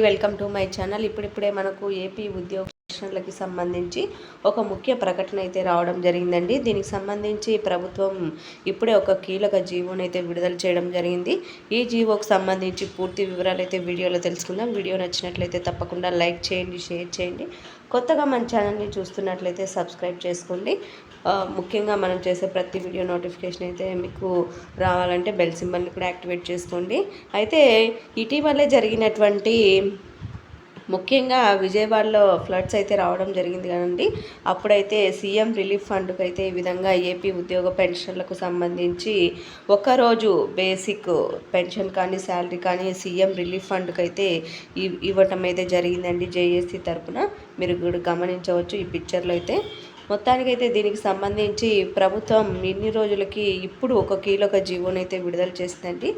Welcome to my channel ఇప్పుడిప్పుడే మనకు AP ఉద్యోగ ప్రశ్నలకి సంబంధించి ఒక ముఖ్య ప్రకటన అయితే రావడం జరిగిందండి. దీనికి సంబంధించి ప్రభుత్వం ఇప్పుడే ఒక కీలక జీవోని అయితే విడుదల చేయడం జరిగింది. ఈ జీవోకి సంబంధించి పూర్తి వివరాలు అయితే వీడియోలో తెలుసుకుందాం. వీడియో నచ్చినట్లయితే తప్పకుండా లైక్ చేయండి షేర్ చేయండి. కొత్తగా మన ఛానల్ని చూస్తున్నట్లయితే సబ్స్క్రైబ్ చేసుకోండి. ముఖ్యంగా మనం చేసే ప్రతి వీడియో నోటిఫికేషన్ అయితే మీకు రావాలంటే బెల్ సింబల్ని కూడా యాక్టివేట్ చేసుకోండి. అయితే ఇటీవలే జరిగినటువంటి ముఖ్యంగా విజయవాడలో ఫ్లడ్స్ అయితే రావడం జరిగింది కదండి. అప్పుడైతే సీఎం రిలీఫ్ ఫండ్కి అయితే ఈ విధంగా ఏపీ ఉద్యోగ పెన్షన్లకు సంబంధించి ఒకరోజు బేసిక్ పెన్షన్ కానీ శాలరీ కానీ సీఎం రిలీఫ్ ఫండ్కి అయితే ఇవ్వటం అయితే జరిగిందండి జేఏసీ తరఫున మీరు కూడా గమనించవచ్చు ఈ పిక్చర్లో అయితే. మొత్తానికైతే దీనికి సంబంధించి ప్రభుత్వం ఇన్ని రోజులకి ఇప్పుడు ఒక కీలక జీవోని అయితే విడుదల చేసిందండి.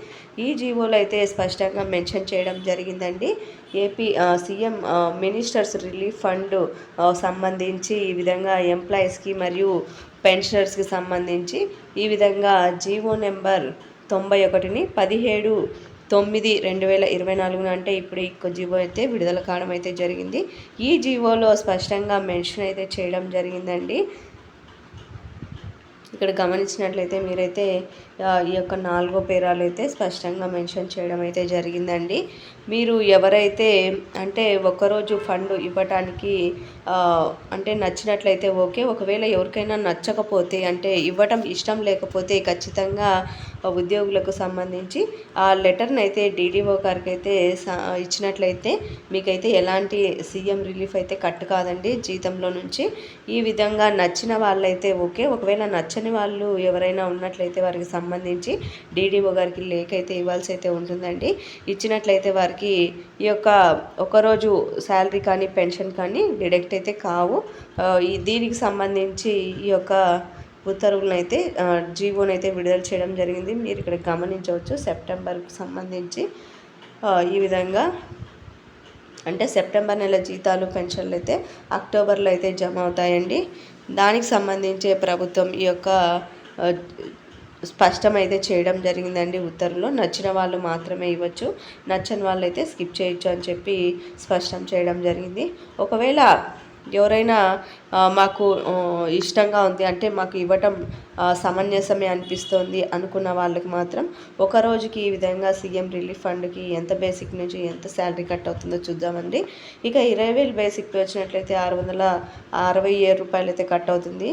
ఈ జీవోలో అయితే స్పష్టంగా మెన్షన్ చేయడం జరిగిందండి. AP CM ministers relief fund సంబంధించి ఈ విధంగా ఎంప్లాయీస్కి మరియు పెన్షనర్స్కి సంబంధించి ఈ విధంగా జీవో నెంబర్ తొంభై ఒకటిని పదిహేడు తొమ్మిది రెండు వేల ఇరవై నాలుగున అంటే ఇప్పుడు ఈ జీవో అయితే విడుదల కావడం అయితే జరిగింది. ఈ జీవోలో స్పష్టంగా మెన్షన్ అయితే చేయడం జరిగిందండి. ఇక్కడ గమనించినట్లయితే మీరైతే ఈ యొక్క నాలుగో పేరాలు అయితే స్పష్టంగా మెన్షన్ చేయడం అయితే జరిగిందండి. మీరు ఎవరైతే అంటే ఒకరోజు ఫండ్ ఇవ్వటానికి అంటే నచ్చినట్లయితే ఓకే. ఒకవేళ ఎవరికైనా నచ్చకపోతే అంటే ఇవ్వటం ఇష్టం లేకపోతే ఖచ్చితంగా ఉద్యోగులకు సంబంధించి ఆ లెటర్ని అయితే డీడీఓ గారికి అయితే ఇచ్చినట్లయితే మీకైతే ఎలాంటి సీఎం రిలీఫ్ అయితే కట్ కాదండి. జీతంలో నుంచి ఈ విధంగా నచ్చిన వాళ్ళైతే ఓకే. ఒకవేళ నచ్చని వాళ్ళు ఎవరైనా ఉన్నట్లయితే వారికి సంబంధించి డీడీఓ గారికి లేఖ అయితే ఇవ్వాల్సి అయితే ఉంటుందండి. ఇచ్చినట్లయితే వారికి ఈ యొక్క ఒకరోజు శాలరీ కానీ పెన్షన్ కానీ డిడక్ట్ అయితే కావు. దీనికి సంబంధించి ఈ యొక్క ఉత్తర్వులను అయితే జీవోని అయితే విడుదల చేయడం జరిగింది. మీరు ఇక్కడ గమనించవచ్చు సెప్టెంబర్కు సంబంధించి ఈ విధంగా అంటే సెప్టెంబర్ నెల జీతాలు పెన్షన్లు అయితే అక్టోబర్లో అయితే జమ అవుతాయండి. దానికి సంబంధించి ప్రభుత్వం ఈ యొక్క స్పష్టమైతే చేయడం జరిగిందండి ఉత్తర్వులో. నచ్చిన వాళ్ళు మాత్రమే ఇవ్వచ్చు. నచ్చని వాళ్ళు అయితే స్కిప్ చేయొచ్చు అని చెప్పి స్పష్టం చేయడం జరిగింది. ఒకవేళ ఎవరైనా మాకు ఇష్టంగా ఉంది అంటే మాకు ఇవ్వటం సమంజసమే అనిపిస్తోంది అనుకున్న వాళ్ళకి మాత్రం ఒక రోజుకి ఈ విధంగా సీఎం రిలీఫ్ ఫండ్కి ఎంత బేసిక్ నుంచి ఎంత శాలరీ కట్ అవుతుందో చూద్దామండి. ఇక ఇరవై వేలు బేసిక్ వచ్చినట్లయితే ఆరు వందల అరవై ఏడు రూపాయలు అయితే కట్ అవుతుంది.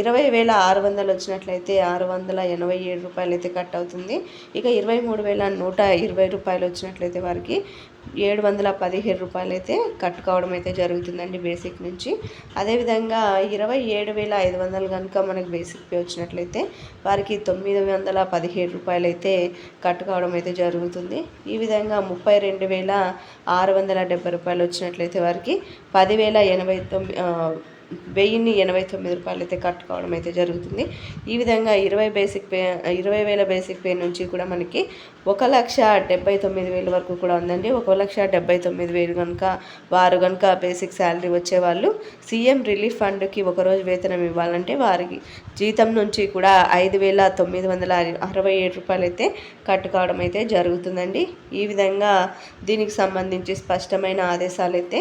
ఇరవై వేల ఆరు వందలు వచ్చినట్లయితే ఆరు వందల ఎనభై ఏడు రూపాయలు అయితే కట్ అవుతుంది. ఇక ఇరవై మూడు వేల నూట ఇరవై రూపాయలు వచ్చినట్లయితే వారికి ఏడు వందల పదిహేడు రూపాయలు అయితే కట్టుకోవడం అయితే జరుగుతుందండి బేసిక్ నుంచి. అదేవిధంగా ఇరవై ఏడు వేల ఐదు వందలు కనుక మనకు బేసిక్ పే వచ్చినట్లయితే వారికి తొమ్మిది వందల పదిహేడు రూపాయలు అయితే కట్టుకోవడం అయితే జరుగుతుంది. ఈ విధంగా ముప్పై రెండు వేల ఆరు వందల డెబ్బై రూపాయలు వచ్చినట్లయితే వారికి పదివేల ఎనభై తొమ్మిది వెయ్యిన్ని ఎనభై తొమ్మిది రూపాయలు అయితే కట్టుకోవడం అయితే జరుగుతుంది. ఈ విధంగా ఇరవై బేసిక్ పే ఇరవై వేల బేసిక్ పే నుంచి కూడా మనకి ఒక లక్ష డెబ్బై తొమ్మిది వేల వరకు కూడా ఉందండి. ఒక లక్ష డెబ్బై తొమ్మిది వేలు కనుక వారు కనుక బేసిక్ శాలరీ వచ్చేవాళ్ళు సీఎం రిలీఫ్ ఫండ్కి ఒకరోజు వేతనం ఇవ్వాలంటే వారికి జీతం నుంచి కూడా ఐదు వేల తొమ్మిది వందల అరవై ఏడు రూపాయలు అయితే కట్టుకోవడం అయితే జరుగుతుందండి. ఈ విధంగా దీనికి సంబంధించి స్పష్టమైన ఆదేశాలు అయితే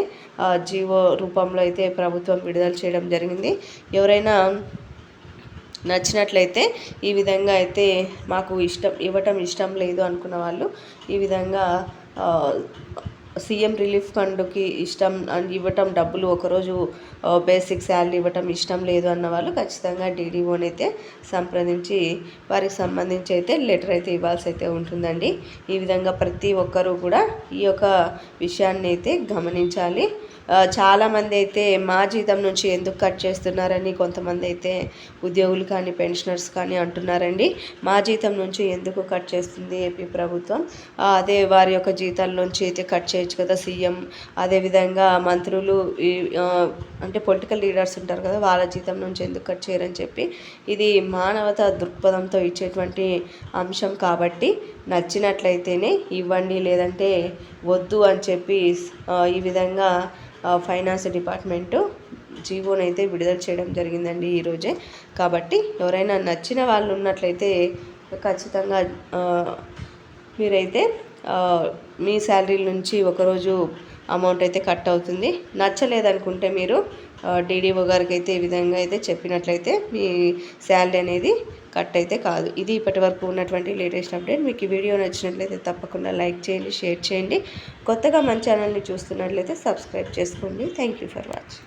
జీవో రూపంలో అయితే ప్రభుత్వం విడుదల చేయడం జరిగింది. ఎవరైనా నచ్చినట్లయితే ఈ విధంగా అయితే మాకు ఇష్టం ఇవ్వటం ఇష్టం లేదు అనుకున్న వాళ్ళు ఈ విధంగా సీఎం రిలీఫ్ ఫండ్కి ఇష్టం ఇవ్వటం డబ్బులు ఒకరోజు బేసిక్ శాలరీ ఇవ్వటం ఇష్టం లేదు అన్న వాళ్ళు ఖచ్చితంగా డీడీఓని అయితే సంప్రదించి వారికి సంబంధించి అయితే లెటర్ అయితే ఇవ్వాల్సి అయితే ఉంటుందండి. ఈ విధంగా ప్రతి ఒక్కరూ కూడా ఈ యొక్క విషయాన్ని అయితే గమనించాలి. చాలామంది అయితే మా జీతం నుంచి ఎందుకు కట్ చేస్తున్నారని కొంతమంది అయితే ఉద్యోగులు కానీ పెన్షనర్స్ కానీ అంటున్నారండి. మా జీతం నుంచి ఎందుకు కట్ చేస్తుంది ఏపీ ప్రభుత్వం? అదే వారి యొక్క జీతాల నుంచి అయితే కట్ చేయొచ్చు కదా సీఎం. అదేవిధంగా మంత్రులు అంటే పొలిటికల్ లీడర్స్ ఉంటారు కదా వాళ్ళ జీతం నుంచి ఎందుకు కట్ చేయరని చెప్పి ఇది మానవత దృక్పథంతో ఇచ్చేటువంటి అంశం కాబట్టి నచ్చినట్లయితేనే ఇవ్వండి లేదంటే వద్దు అని చెప్పి ఈ విధంగా ఫైనాన్స్ డిపార్ట్మెంటు జీవోనైతే అయితే విడుదల చేయడం జరిగిందండి ఈరోజే కాబట్టి ఎవరైనా నచ్చిన వాళ్ళు ఉన్నట్లయితే ఖచ్చితంగా మీరైతే మీ శాలరీ నుంచి ఒకరోజు అమౌంట్ అయితే కట్ అవుతుంది. నచ్చలేదనుకుంటే మీరు డీడీఓ గారికి అయితే ఈ విధంగా అయితే చెప్పినట్లయితే మీ శాలరీ అనేది కట్ అయితే కాదు. ఇది ఇప్పటి వరకు ఉన్నటువంటి లేటెస్ట్ అప్డేట్. మీకు ఈ వీడియో నచ్చినట్లయితే తప్పకుండా లైక్ చేయండి షేర్ చేయండి. కొత్తగా మన ఛానల్ని చూస్తున్నట్లయితే సబ్స్క్రైబ్ చేసుకోండి. Thank you for watching.